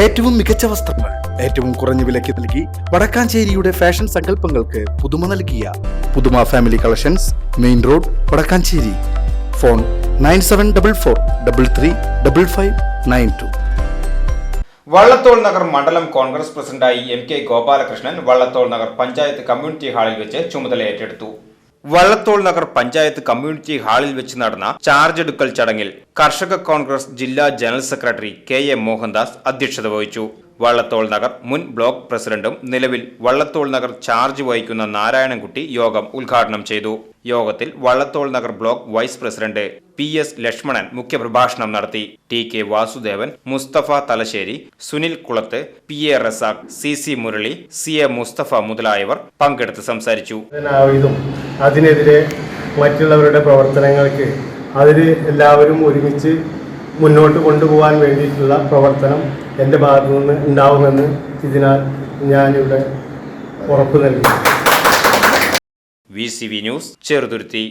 ഏറ്റവും മികച്ച വസ്ത്രങ്ങൾ ഏറ്റവും കുറഞ്ഞ വിലയ്ക്ക് നൽകി വടക്കാഞ്ചേരിയുടെ ഫാഷൻ സങ്കല്പങ്ങൾക്ക് പുതുമ നൽകിയ പുതുമ family collections main road Vadakkanchery. Phone nine seven double four double three double five nine two. Vallathol Nagar മണ്ഡലം കോൺഗ്രസ് പ്രസിഡന്റായി M K Gopalakrishnan Vallathol Nagar panchayat community ഹാളിൽ വെച്ച് ചുമതല ഏറ്റെടുത്തു. വള്ളത്തോൾ നഗർ പഞ്ചായത്ത് കമ്മ്യൂണിറ്റി ഹാളിൽ വെച്ച് നടന്ന ചാർജ് എടുക്കൽ ചടങ്ങിൽ കർഷക കോൺഗ്രസ് ജില്ലാ general secretary K A Mohandas അധ്യക്ഷത വഹിച്ചു. വള്ളത്തോൾ നഗർ മുൻ ബ്ലോക്ക് പ്രസിഡന്റും നിലവിൽ വള്ളത്തോൾ നഗർ ചാർജ് വഹിക്കുന്ന നാരായണൻകുട്ടി യോഗം ഉദ്ഘാടനം ചെയ്തു. യോഗത്തിൽ Vallathol Nagar block vice president P S Lakshmanan മുഖ്യപ്രഭാഷണം നടത്തി. T K Vasudevan Musthafa Thalassery Sunil Kulath P A Razak C C Murali C A Musthafa മുതലായവർ പങ്കെടുത്ത് സംസാരിച്ചു. അതിനെതിരെ മറ്റുള്ളവരുടെ പ്രവർത്തനങ്ങൾക്ക് അതിൽ എല്ലാവരും ഒരുമിച്ച് മുന്നോട്ട് കൊണ്ടുപോകാൻ വേണ്ടിയിട്ടുള്ള പ്രവർത്തനം എന്റെ ഭാഗത്തു നിന്ന് ഉണ്ടാവുമെന്ന് ഇതിനാൽ ഞാനിവിടെ ഉറപ്പ് നൽകി. V C V news Cheruthuruthy.